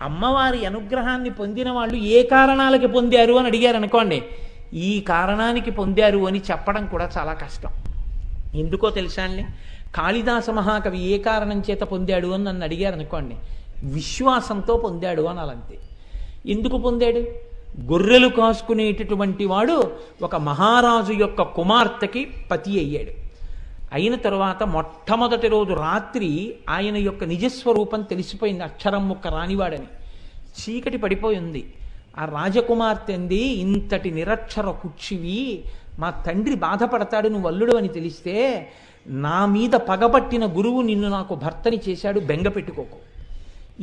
అమ్మవారి అనుగ్రహాన్ని పొందిన వాళ్ళు ఏ కారణాలకి పొందారు అని అడిగారు అనుకోండి. ఈ కారణానికి పొందారు అని చెప్పడం కూడా చాలా కష్టం. ఎందుకో తెలుసా అండి? కాళిదాస మహాకవి ఏ కారణం చేత పొందాడు అని నన్ను అడిగారు అనుకోండి. విశ్వాసంతో పొందాడు అని అలంతే ఎందుకు పొందాడు? గొర్రెలు కాసుకునేటటువంటి వాడు ఒక మహారాజు యొక్క కుమార్తెకి పతి అయ్యాడు. అయిన తరువాత మొట్టమొదటి రోజు రాత్రి ఆయన యొక్క నిజస్వరూపం తెలిసిపోయింది. అక్షరం ముక్క రానివాడని. చీకటి పడిపోయి ఉంది. ఆ రాజకుమార్తె అంది ఇంతటి నిరక్షర కుచ్చివి మా తండ్రి బాధపడతాడు నువ్వు అల్లుడు అని తెలిస్తే నా మీద పగబట్టిన గురువు నిన్ను నాకు భర్తని చేశాడు బెంగ పెట్టుకోకు.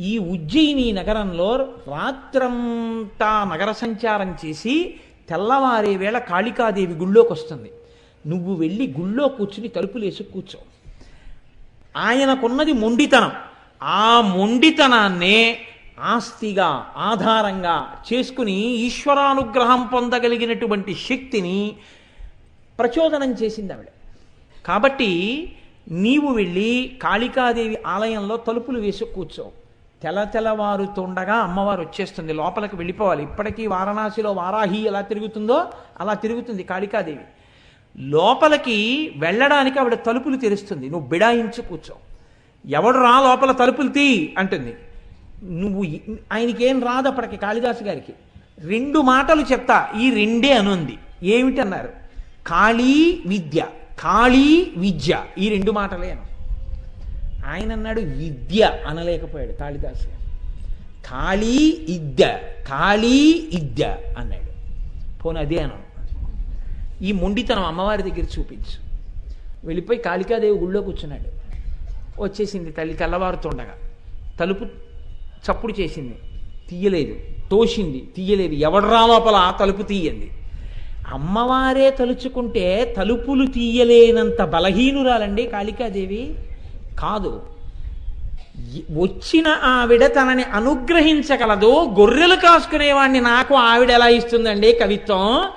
ఈ ఉజ్జయిని నగరంలో రాత్రంతా నగర సంచారం చేసి తెల్లవారే వేళ కాళికాదేవి గుళ్ళోకి వస్తుంది నువ్వు వెళ్ళి గుళ్ళో కూర్చుని తలుపులేసి కూర్చో. ఆయనకున్నది మొండితనం. ఆ మొండితనాన్నే ఆస్తిగా ఆధారంగా చేసుకుని ఈశ్వరానుగ్రహం పొందగలిగినటువంటి శక్తిని ప్రచోదనం చేసింది ఆవిడ. కాబట్టి నీవు వెళ్ళి కాళికాదేవి ఆలయంలో తలుపులు వేసి కూర్చో. తెల తెల్లవారుతుండగా అమ్మవారు వచ్చేస్తుంది. లోపలికి వెళ్ళిపోవాలి. ఇప్పటికీ వారణాసిలో వారాహి ఎలా తిరుగుతుందో అలా తిరుగుతుంది కాళికాదేవి. లోపలికి వెళ్ళడానికి ఆవిడ తలుపులు తెరుస్తుంది. నువ్వు బిడాయించి కూర్చో. ఎవడు రా లోపల తలుపులు తీ అంటుంది. నువ్వు ఆయనకేం రాదు అప్పటికి కాళిదాసు గారికి. రెండు మాటలు చెప్తా. ఈ రెండే అనుంది. ఏమిటన్నారు కాళీ విద్య. కాళీ విద్య. ఈ రెండు మాటలే అను. ఆయన అన్నాడు విద్య అనలేకపోయాడు కాళిదాసు కాళీ ఇద్య కాళీ ఇద్య అన్నాడు. పోనీ అదే అను. ఈ మొండితనం అమ్మవారి దగ్గర చూపించు. వెళ్ళిపోయి కాళికాదేవి గుళ్ళో కూర్చున్నాడు. వచ్చేసింది తల్లి తెల్లవారుతుండగా. తలుపు చప్పుడు చేసింది. తీయలేదు. తోసింది. తీయలేదు. ఎవడరా లోపల ఆ తలుపు తీయండి అమ్మవారే తలుచుకుంటే తలుపులు తీయలేనంత బలహీనురాలండి కాళికాదేవి? కాదు. వచ్చిన ఆవిడ తనని అనుగ్రహించగలదు. గొర్రెలు కాసుకునేవాడిని నాకు ఆవిడ ఎలా ఇస్తుందండి కవిత్వం?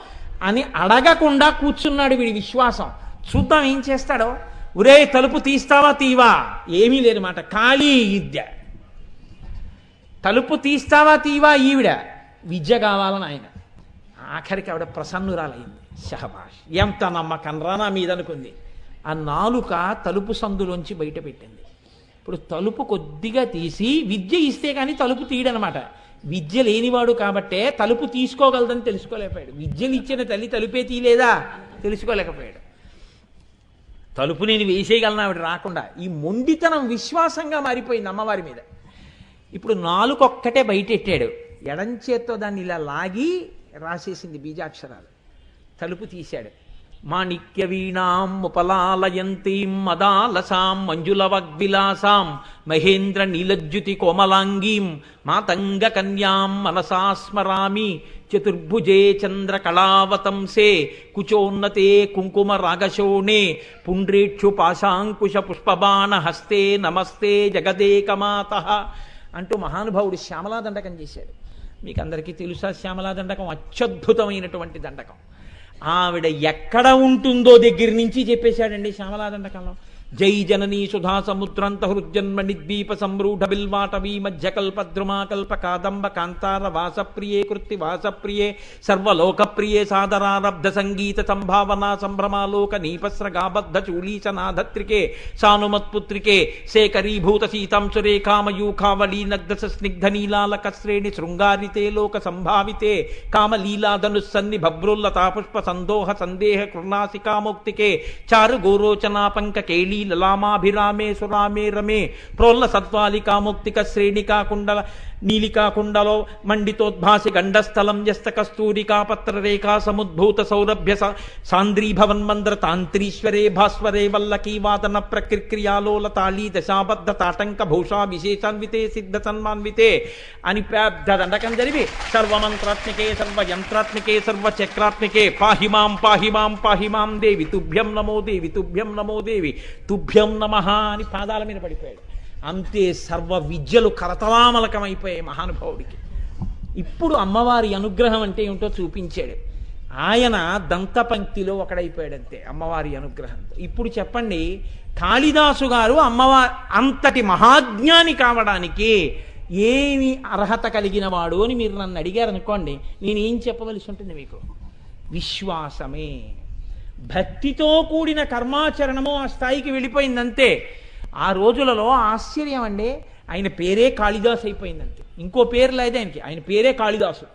అని అడగకుండా కూర్చున్నాడు వీడి విశ్వాసం. చూద్దాం ఏం చేస్తాడో? ఒరే తలుపు తీస్తావా తీవా? ఏమీ లేదన్నమాట మాట. ఖాళీ విద్య తలుపు తీస్తావా తీవా? ఈవిడ. విద్య కావాలని ఆయన. ఆఖరికి ఆవిడ ప్రసన్నురాలైంది. షహబాష్ ఎంత నమ్మకం రానా మీదనుకుంది. మీద అనుకుంది ఆ నాలుక తలుపు సందులోంచి బయట పెట్టింది. ఇప్పుడు తలుపు కొద్దిగా తీసి విద్య ఇస్తే కానీ తలుపు తీయడనమాట విద్య లేనివాడు కాబట్టే తలుపు తీసుకోగలదని తెలుసుకోలేకపోయాడు. విద్యలు ఇచ్చిన తల్లి తలుపే తీయలేదా తెలుసుకోలేకపోయాడు. తలుపు నేను వేసేయగలను? ఆవిడ రాకుండా. ఈ మొండితనం విశ్వాసంగా మారిపోయింది అమ్మవారి మీద. ఇప్పుడు నాలుకొక్కటే బయటెట్టాడు. ఎడంచేత్తో దాన్ని ఇలా లాగి రాసేసింది బీజాక్షరాలు. తలుపు తీశాడు. మాణిక్య వీణాం ఉపలాలయంతీం మదాలసాం మంజుల వగ్విలాసాం మహేంద్ర నీలజ్యుతి కోమలాంగీం మాతంగ కన్యాం మనసా స్మరామి చతుర్భుజే చంద్ర కళావతంసే కుచోన్నతే కుంకుమ రాగశోణే పుండ్రేక్షు పాశాంకుశ పుష్పబాణ హస్తే నమస్తే జగదేకమాత అంటూ మహానుభావుడు శ్యామలా దండకం చేశాడు. మీకు అందరికీ తెలుసా శ్యామలా దండకం అత్యద్భుతమైనటువంటి దండకం. ఆవిడ ఎక్కడ ఉంటుందో దగ్గర నుంచి చెప్పేశాడండి శ్యామలాదండ దండకంలో జై జననీ సుధా సముద్రంత హృజన్మ నిద్వీప సంరూఢ బిల్వాటవీ మధ్య కల్ప కాదంబ కాంతార వాసప్రియే కృత్తి వాసప్రియే సర్వలోకప్రియే సాదరారబ్ధ సంగీత సంభావనా సంభ్రమాలోక నీపస్రగాబద్ధ గాబద్ధ సానుమత్పుత్రికే సేకరీభూత సీతాంశురేఖామయూఖావళీ నగ్ధ స్నిగ్ధ నీలాలక శ్రేణి శృంగారితే లోక సంభావితే కామలీలాధనుస్సన్ని భభ్రుల్లతా పుష్ప సందోహ సందేహ కృణాసికాముక్తికే చారు గోరోచనా పంక కేళీ లలామాభిరామే సురామే రమే ప్రోల్ల సత్వాలికా ముక్తిక శ్రేణికా కుండల నీలికా కుండలో మండితోద్భాసి గండస్థలం యస్త కస్తూరికా పత్రరేఖా సముద్భూత సౌరభ్య స- సాంద్రీభవన్మంద్ర తాంత్రీశ్వరే భాస్వరే వల్లకీ వాదన ప్రక్రియాలోల తాళీ దశాబద్ధ తాటంక భూషా విశేషాన్వితే సిద్ధ సన్మాన్వితే అని పెద్ద దండకం జరివి సర్వమంత్రాత్మికే సర్వయంత్రాత్మికే సర్వచక్రాత్మికే. పాహిమాం పాహిమాం పాహిమాం దేవి. తుభ్యం నమో దేవి తుభ్యం నమో దేవి. తుభ్యం నమ అని పాదాల మీద పడిపోయాడు. అంతే సర్వ విద్యలు కరతలామలకమైపోయాయి మహానుభావుడికి. ఇప్పుడు అమ్మవారి అనుగ్రహం అంటే ఏమిటో చూపించాడు. ఆయన దంతపంక్తిలో ఒకడైపోయాడంతే అమ్మవారి అనుగ్రహంతో. ఇప్పుడు చెప్పండి కాళిదాసు గారు అమ్మవారి అంతటి మహాజ్ఞాని కావడానికి ఏమి అర్హత కలిగిన వాడు అని మీరు నన్ను అడిగారు అనుకోండి నేనేం చెప్పవలసి ఉంటుంది మీకు? విశ్వాసమే. భక్తితో కూడిన కర్మాచరణము ఆ స్థాయికి వెళ్ళిపోయిందంతే. ఆ రోజులలో ఆశ్చర్యం అండి ఆయన పేరే కాళిదాస్ అయిపోయిందంతే. ఇంకో పేరు లేదు ఆయనకి. ఆయన పేరే కాళిదాసు.